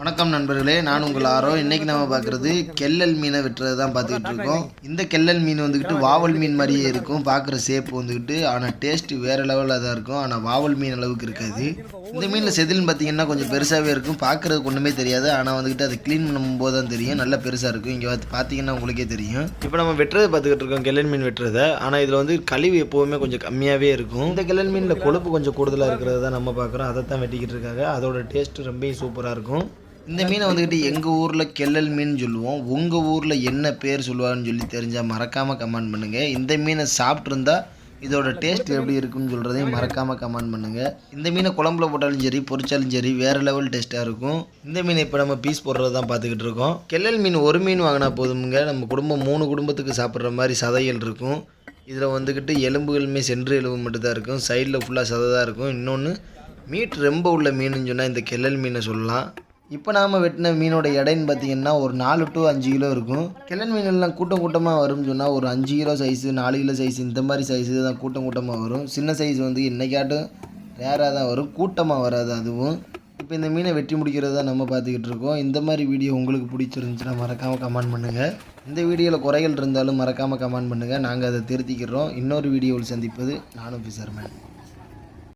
வணக்கம் நண்பர்களே நான் உங்கள் ஆரோ. இன்னைக்கு நம்ம பார்க்குறது கெல்லல் மீனை வெட்டுறது தான் பார்த்துக்கிட்டு இருக்கோம். இந்த கெல்லல் மீன் வந்துக்கிட்டு வாவல் மீன் மாதிரியே இருக்கும். பார்க்குற சேப்பு வந்துக்கிட்டு ஆனால் டேஸ்ட் வேறு லெவலில் தான் இருக்கும். ஆனால் வாவல் மீன் அளவுக்கு இருக்காது. இந்த மீனில் செதில்னு பார்த்தீங்கன்னா கொஞ்சம் பெருசாகவே இருக்கும். பார்க்குறதுக்கு ஒன்றுமே தெரியாது. ஆனால் வந்துக்கிட்டு அதை க்ளீன் பண்ணும்போது தான் தெரியும். நல்லா பெருசாக இருக்கும். இங்கே பார்த்து பார்த்தீங்கன்னா உங்களுக்கே தெரியும். இப்போ நம்ம வெட்டுறது பார்த்துக்கிட்டு இருக்கோம் கெல்லல் மீன் வெட்டுறதை. ஆனால் இதில் வந்து கழிவு எப்போவுமே கொஞ்சம் கம்மியாகவே இருக்கும். இந்த கெல்லல் மீனில் கொழுப்பு கொஞ்சம் கூடுதலாக இருக்கிறது தான் நம்ம பார்க்குறோம். அதை தான் வெட்டிக்கிட்டு இருக்காங்க. அதோட டேஸ்ட்டு ரொம்ப சூப்பராக இருக்கும். இந்த மீனை வந்துக்கிட்டு எங்கள் ஊரில் கெல்லல் மீன் சொல்லுவோம். உங்கள் ஊரில் என்ன பேர் சொல்லுவாங்கன்னு சொல்லி தெரிஞ்சால் மறக்காமல் கமெண்ட் பண்ணுங்கள் இந்த மீனை சாப்பிட்ருந்தா இதோட டேஸ்ட் எப்படி இருக்குன்னு சொல்கிறதையும் மறக்காமல் கமெண்ட் பண்ணுங்கள் இந்த மீனை குழம்புல போட்டாலும் சரி பொரிச்சாலும் சரி வேறு லெவல் டேஸ்ட்டாக இருக்கும். இந்த மீனை இப்போ நம்ம பீஸ் போடுறது தான் பார்த்துக்கிட்டு இருக்கோம். கெல்லல் மீன் ஒரு மீன் வாங்கினா போதுமுங்க. நம்ம குடும்பம் மூணு குடும்பத்துக்கு சாப்பிட்ற மாதிரி சதைகள் இருக்கும். இதில் வந்துக்கிட்டு எலும்புகளுமே சென்று எலும்பு மட்டும்தான் இருக்கும். சைடில் ஃபுல்லாக சதை தான் இருக்கும். இன்னொன்று மீட் ரொம்ப உள்ள மீனுன்னு சொன்னால் இந்த கெல்லல் மீனை சொல்லலாம். இப்போ நாம் வெட்டின மீனோட எடைன்னு பார்த்தீங்கன்னா ஒரு நாலு டு அஞ்சு கிலோ இருக்கும். கிழன் மீனெல்லாம் கூட்டம் கூட்டமாக வரும்னு சொன்னால் ஒரு அஞ்சு கிலோ சைஸு நாலு கிலோ சைஸ் இந்த மாதிரி சைஸு தான் கூட்டம் கூட்டமாக வரும். சின்ன சைஸ் வந்து என்னைக்காட்டும் ரேராக தான் வரும் கூட்டமாக வராது அதுவும். இப்போ இந்த மீனை வெட்டி முடிக்கிறது தான் நம்ம பார்த்துக்கிட்டு இருக்கோம். இந்த மாதிரி வீடியோ உங்களுக்கு பிடிச்சிருந்துச்சுன்னா மறக்காமல் கமெண்ட் பண்ணுங்கள் இந்த வீடியோவில் குறைகள் இருந்தாலும் மறக்காமல் கமெண்ட் பண்ணுங்கள் நாங்கள் அதை திருத்திக்கிறோம். இன்னொரு வீடியோவில் சந்திப்பது நானும் ஃபிசர்மேன்